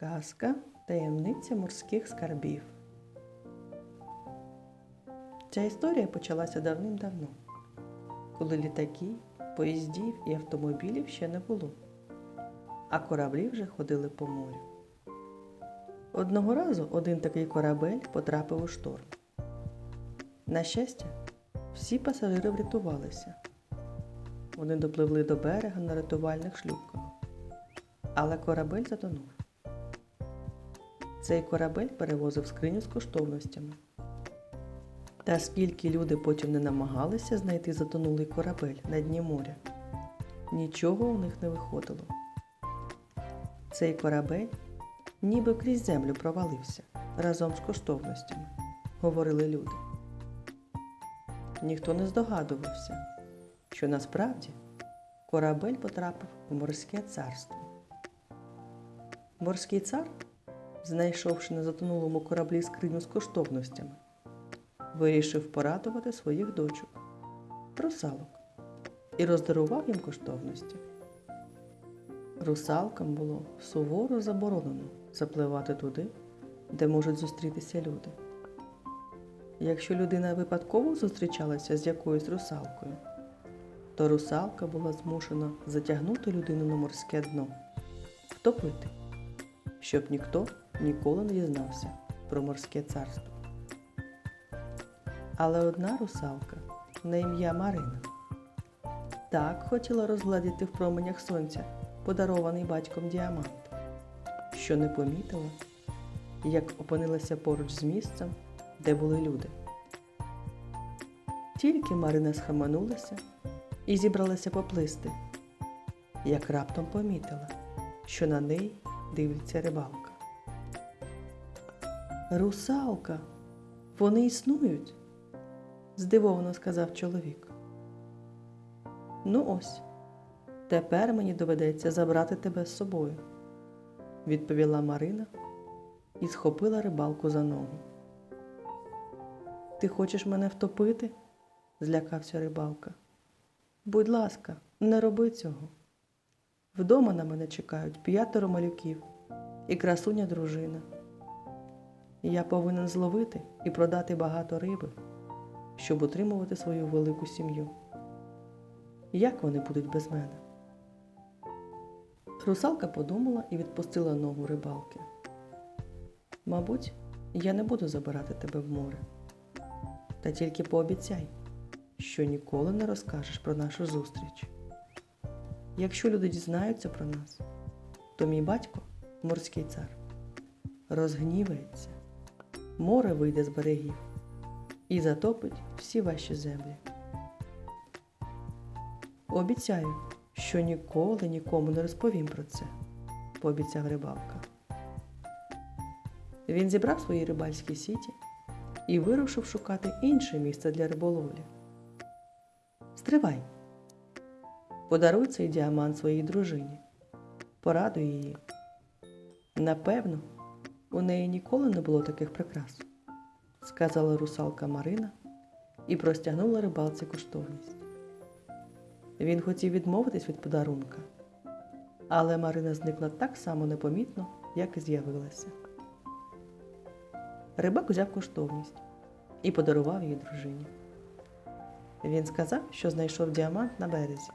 Казка таємниця морських скарбів. Ця історія почалася давним-давно, коли літаків, поїздів і автомобілів ще не було, а кораблі вже ходили по морю. Одного разу один такий корабель потрапив у шторм. На щастя, всі пасажири врятувалися. Вони допливли до берега на рятувальних шлюпках, але корабель затонув. Цей корабель перевозив скриню з коштовностями. Та скільки люди потім не намагалися знайти затонулий корабель на дні моря, нічого у них не виходило. Цей корабель ніби крізь землю провалився разом з коштовностями, говорили люди. Ніхто не здогадувався, що насправді корабель потрапив у морське царство. Морський цар знайшовши на затонулому кораблі скриню з коштовностями, вирішив порадувати своїх дочок, русалок, і роздарував їм коштовності. Русалкам було суворо заборонено запливати туди, де можуть зустрітися люди. Якщо людина випадково зустрічалася з якоюсь русалкою, то русалка була змушена затягнути людину на морське дно, втопити, щоб ніхто ніколи не дізнався про морське царство. Але одна русалка на ім'я Марина так хотіла розгладіти в променях сонця подарований батьком діамант, що не помітила, як опинилася поруч з місцем, де були люди. Тільки Марина схаменулася і зібралася поплисти, як раптом помітила, що на неї дивиться рибалка. Русалка, вони існують? здивовано сказав чоловік. Ну ось, тепер мені доведеться забрати тебе з собою, відповіла Марина і схопила рибалку за ногу. Ти хочеш мене втопити? злякався рибалка. Будь ласка, не роби цього. Вдома на мене чекають п'ятеро малюків і красуня дружина. Я повинен зловити і продати багато риби, щоб утримувати свою велику сім'ю. Як вони будуть без мене? Русалка подумала і відпустила ногу рибалки. Мабуть, я не буду забирати тебе в море. Та тільки пообіцяй, що ніколи не розкажеш про нашу зустріч. Якщо люди дізнаються про нас, то мій батько, морський цар, розгнівається море вийде з берегів і затопить всі ваші землі. Обіцяю, що ніколи нікому не розповім про це, пообіцяв рибалка. Він зібрав свої рибальські сіті і вирушив шукати інше місце для риболовлі. Стривай, подаруй цей діамант своїй дружині, порадуй її. Напевно, у неї ніколи не було таких прикрас, сказала русалка Марина і простягнула рибалці коштовність. Він хотів відмовитись від подарунка, але Марина зникла так само непомітно, як і з'явилася. Рибак взяв коштовність і подарував її дружині. Він сказав, що знайшов діамант на березі.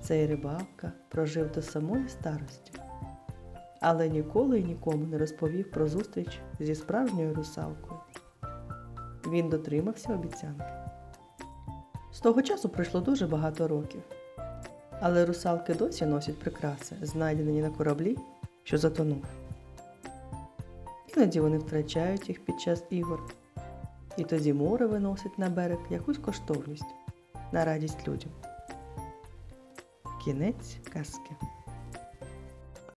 Цей рибалка прожив до самої старості але ніколи і нікому не розповів про зустріч зі справжньою русалкою. Він дотримався обіцянки. З того часу пройшло дуже багато років, але русалки досі носять прикраси, знайдені на кораблі, що затонув. Іноді вони втрачають їх під час ігор, і тоді море виносить на берег якусь коштовність на радість людям. Кінець казки.